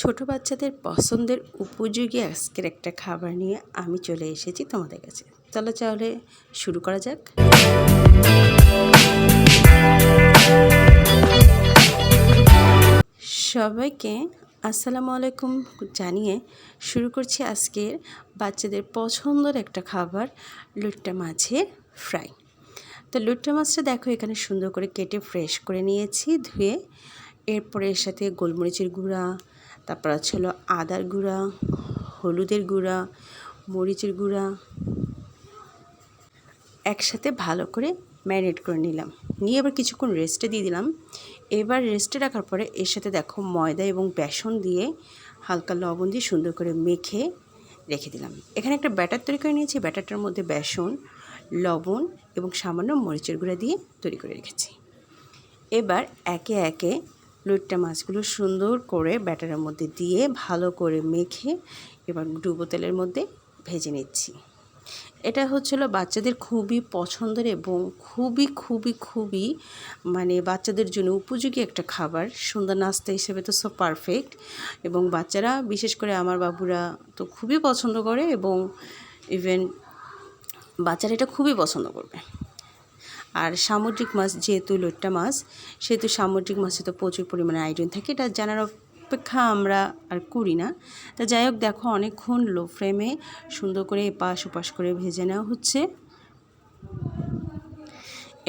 ছোট বাচ্চাদের পছন্দের উপযোগী আজকের একটা খাবার নিয়ে আমি চলে এসেছি তোমাদের কাছে। চলো তাহলে শুরু করা যাক। সবাইকে আসসালামু আলাইকুম জানিয়ে শুরু করছি আজকের বাচ্চাদের পছন্দের একটা খাবার, লুট্টা মাছের ফ্রাই। তো লুট্টা মাছটা দেখো, এখানে সুন্দর করে কেটে ফ্রেশ করে নিয়েছি, ধুয়ে এরপরে এর সাথে গোলমরিচের গুঁড়া তারপর আছে হলো আদার গুঁড়া, হলুদের গুঁড়া, মরিচের গুঁড়া। একসাথে ভালো করে ম্যারিনেট করে নিলাম। নিয়ে এবার কিছুক্ষণ রেস্টে দিয়ে দিলাম। এবার রেস্টে রাখার পরে এর সাথে দেখো ময়দা এবং বেসন দিয়ে হালকা লবণ দিয়ে সুন্দর করে মেখে রেখে দিলাম। এখানে একটা ব্যাটার তৈরি করে নিয়েছি। ব্যাটারটার মধ্যে বেসন, লবণ এবং সামান্য মরিচের গুঁড়া দিয়ে তৈরি করে রেখেছি। এবার একে একে লুটটা মাছগুলো সুন্দর করে ব্যাটারের মধ্যে দিয়ে ভালো করে মেখে এবার ডুবো তেলের মধ্যে ভেজে নিচ্ছি। এটা হচ্ছিল বাচ্চাদের খুবই পছন্দের এবং খুবই খুবই খুবই মানে বাচ্চাদের জন্য উপযোগী একটা খাবার। সুন্দর নাস্তা হিসেবে তো সব পারফেক্ট এবং বাচ্চারা, বিশেষ করে আমার বাবুরা তো খুবই পছন্দ করে এবং ইভেন বাচ্চারা এটা খুবই পছন্দ করবে। আর সামুদ্রিক মাছ যেহেতু লোট্টা মাছ, সেহেতু সামুদ্রিক মাছে তো প্রচুর পরিমাণে আয়োডিন থাকে, এটা জানার অপেক্ষা আমরা আর করি না। তা যাই হোক, দেখো অনেকক্ষণ লো ফ্লেমে সুন্দর করে এপাশ ওপাশ করে ভেজে নেওয়া হচ্ছে।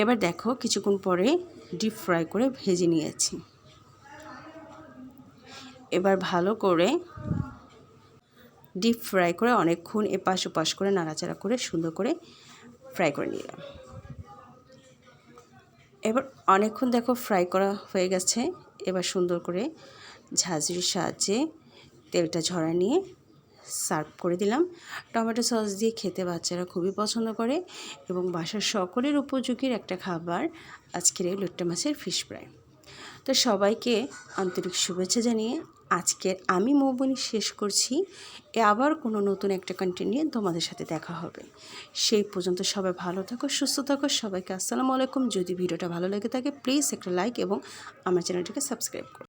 এবার দেখো কিছুক্ষণ পরে ডিপ ফ্রাই করে ভেজে নিয়েছি। এবার ভালো করে ডিপ ফ্রাই করে অনেকক্ষণ এপাশ ওপাশ করে নাড়াচাড়া করে সুন্দর করে ফ্রাই করে নিলাম। এবার অনেকক্ষণ দেখো ফ্রাই করা হয়ে গেছে। এবার সুন্দর করে ঝাঁঝরির সাহায্যে তেলটা ঝরা নিয়ে সার্ভ করে দিলাম। টমেটো সস দিয়ে খেতে বাচ্চারা খুবই পছন্দ করে এবং বাসার সকলের উপযোগীর একটা খাবার আজকের এই লুট্টা মাছের ফিশ ফ্রাই তো সবাইকে আন্তরিক শুভেচ্ছা জানিয়ে আজকের আমি মৌবনি শেষ করছি। এ আবার কোনো নতুন একটা কন্টেন্ট নিয়ে তোমাদের সাথে দেখা হবে। সেই পর্যন্ত সবাই ভালো থাকো, সুস্থ থাকো, সবাইকে আসসালামু আলাইকুম। যদি ভিডিওটা ভালো লেগে থাকে প্লিজ একটা লাইক এবং আমার চ্যানেলটিকে সাবস্ক্রাইব করো।